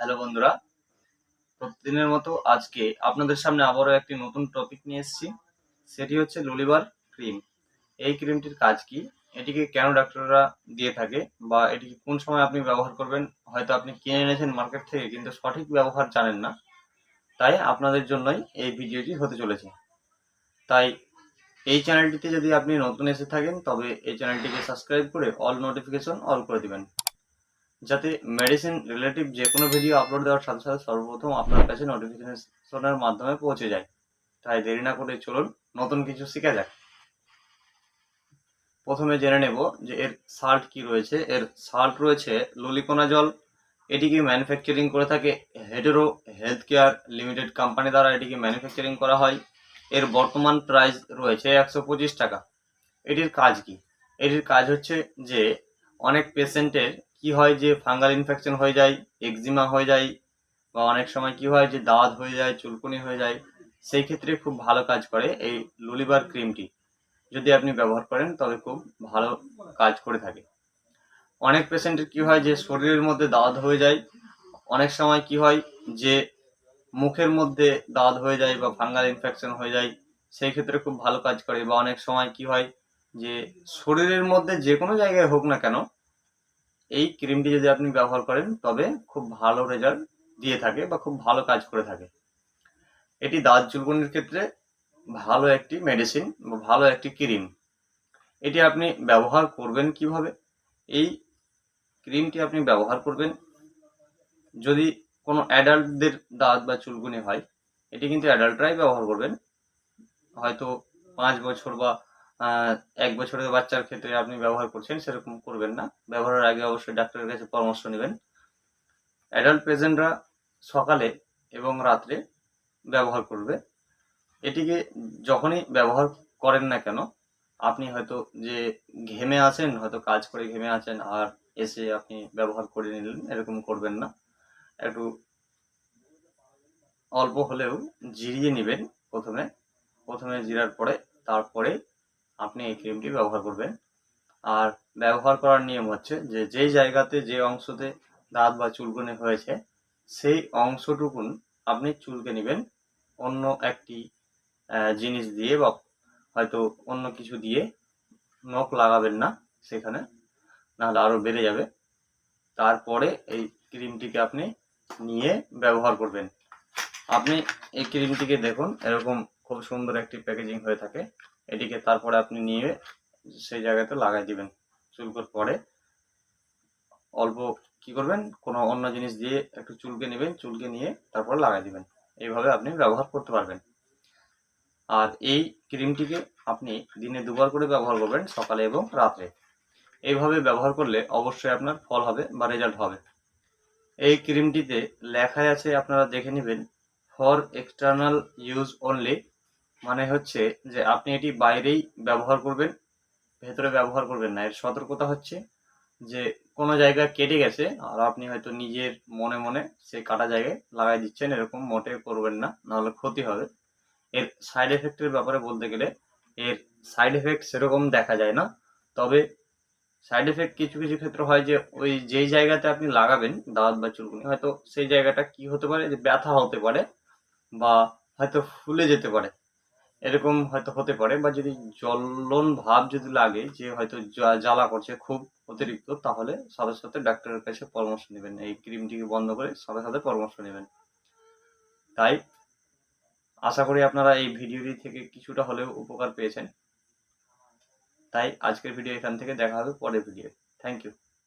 Hello বন্ধুরা, প্রতিদিনের মতো আজকে আপনাদের সামনে আবারও একটি নতুন টপিক নিয়ে এসেছি, সেটি হচ্ছে লুলিবার ক্রিম এই ক্রিমটির কাজ কি? এটিকে কেন ডাক্তাররা দিয়ে থাকে? বা এটিকে কোন সময় আপনি ব্যবহার করবেন? হয়তো আপনি কিনে এনেছেন মার্কেট থেকে, কিন্তু সঠিক ব্যবহার জানেন না। তাই আপনাদের জন্যই এই ভিডিওটি হতে চলেছে। তাই এই চ্যানেলটিতে যদি আপনি নতুন এসে থাকেন, তবে এই চ্যানেলটিকে সাবস্ক্রাইব করে অল নোটিফিকেশন অল করে দিবেন। যাতে মেডিসিন রিলেটিভ যে কোনো ভিডিও আপলোড দেওয়ার সাথে সাথে সর্বপ্রথম আপনার কাছে নোটিফিকেশনের মাধ্যমে পৌঁছে যায়। তাই দেরি না করে চলুন, নতুন কিছু শেখা যাক। প্রথমে জেনে নেব যে এর সাল্ট কি রয়েছে। এর সাল্ট রয়েছে ললিকোনা জল। এটিকে ম্যানুফ্যাকচারিং করে থাকে Hetero health care limited company দ্বারা এটিকে ম্যানুফ্যাকচারিং করা হয়। এর বর্তমান প্রাইস রয়েছে একশো পঁচিশ টাকা। এটির কাজ কি? এটির কাজ হচ্ছে যে অনেক পেশেন্টের কি হয় যে ফাঙ্গাল ইনফেকশন হয়ে যায় এক্সিমা হয়ে যায়, বা অনেক সময় কি হয় যে দাঁত হয়ে যায়, চুলকুনি হয়ে যায়, সেই ক্ষেত্রে খুব ভালো কাজ করে এই লুলিবার ক্রিমটি। যদি আপনি ব্যবহার করেন, তবে খুব ভালো কাজ করে থাকে। অনেক পেশেন্টের কি হয় যে শরীরের মধ্যে দাঁত হয়ে যায়, অনেক সময় কি হয় যে মুখের মধ্যে দাঁত হয়ে যায় বা ফাঙ্গাল ইনফেকশন হয়ে যায়, সেই ক্ষেত্রে খুব ভালো কাজ করে, বা অনেক সময় কি হয় যে শরীরের মধ্যে যে কোনো জায়গায় হোক না কেন এই ক্রিমটি যদি আপনি ব্যবহার করেন, তবে খুব ভালো রেজাল্ট দিয়ে থাকে বা খুব ভালো কাজ করে থাকে। এটি দাঁত চুলকুনির ক্ষেত্রে ভালো একটি মেডিসিন বা ভালো একটি ক্রিম। এটি আপনি ব্যবহার করবেন কীভাবে? এই ক্রিমটি আপনি ব্যবহার করবেন যদি কোনো অ্যাডাল্টদের দাঁত বা চুলকুনি হয়, এটি কিন্তু অ্যাডাল্টরাই ব্যবহার করবেন। হয়তো পাঁচ বছর বা এক বছরের বাচ্চার ক্ষেত্রে আপনি ব্যবহার করছেন, সেরকম করবেন না। ব্যবহারের আগে অবশ্যই ডাক্তারের কাছে পরামর্শ নেবেন। অ্যাডাল্ট পেশেন্টরা সকালে এবং রাত্রে ব্যবহার করবে। এটিকে যখনই ব্যবহার করেন না কেন, আপনি হয়তো যে ঘেমে আছেন, হয়তো কাজ করে ঘেমে আছেন আর এসে আপনি ব্যবহার করে নিলেন, এরকম করবেন না। একটু অল্প হলেও জিরিয়ে নেবেন প্রথমে। প্রথমে জিরার পরে, তারপরে আপনি এই ক্রিমটি ব্যবহার করবেন। আর ব্যবহার করার নিয়ম হচ্ছে যে, যেই জায়গাতে যে অংশতে দাঁত বা চুলকুনি হয়েছে, সেই অংশটুকুন আপনি চুলকে নেবেন। অন্য একটি জিনিস দিয়ে বা হয়তো অন্য কিছু দিয়ে নখ লাগাবেন না সেখানে, নাহলে আরও বেড়ে যাবে। তারপরে এই ক্রিমটিকে আপনি নিয়ে ব্যবহার করবেন। আপনি এই ক্রিমটিকে দেখুন, এরকম খুব সুন্দর একটি প্যাকেজিং হয়ে থাকে। এটিকে তারপরে আপনি নিয়ে সেই জায়গাতে লাগাই দিবেন। চুলকোর পরে অল্প কি করবেন, কোনো অন্য জিনিস দিয়ে একটু চুলকে নেবেন, চুলকে নিয়ে তারপর লাগাই দিবেন। এইভাবে আপনি ব্যবহার করতে পারবেন। আর এই ক্রিমটিকে আপনি দিনে দুবার করে ব্যবহার করবেন, সকালে এবং রাত্রে। এইভাবে ব্যবহার করলে অবশ্যই আপনার ফল হবে বা রেজাল্ট হবে। এই ক্রিমটিতে লেখায় আছে, আপনারা দেখে নেবেন, ফর এক্সটার্নাল ইউজ অনলি। মানে হচ্ছে যে আপনি এটি বাইরেই ব্যবহার করবেন, ভেতরে ব্যবহার করবেন না। এর সতর্কতা হচ্ছে যে কোনো জায়গা কেটে গেছে আর আপনি হয়তো নিজের মনে মনে সেই কাটা জায়গায় লাগাই দিচ্ছেন, এরকম মোটে করবেন না, নাহলে ক্ষতি হবে। এর সাইড এফেক্টের ব্যাপারে বলতে গেলে এর সাইড এফেক্ট সেরকম দেখা যায় না। তবে সাইড এফেক্ট কিছু কিছু ক্ষেত্রে হয় যে ওই যেই জায়গাতে আপনি লাগাবেন দাঁত বা চুলকুনি, হয়তো সেই জায়গাটা কি হতে পারে? যে ব্যথা হতে পারে বা হয়তো ফুলে যেতে পারে। এরকম হয়তো হতে পারে বা যদি জ্বলন ভাব যদি লাগে যে হয়তো জ্বা- জ্বালা করছে খুব অতিরিক্ত, তাহলে সাথে সাথে ডাক্তারের কাছে পরামর্শ নেবেন। এই ক্রিমটিকে বন্ধ করে সাথে সাথে পরামর্শ নেবেন। তাই আশা করি আপনারা এই ভিডিওটি থেকে কিছুটা হলেও উপকার পেয়েছেন। তাই আজকের ভিডিও এখান থেকে দেখা হবে পরের ভিডিও থ্যাংক ইউ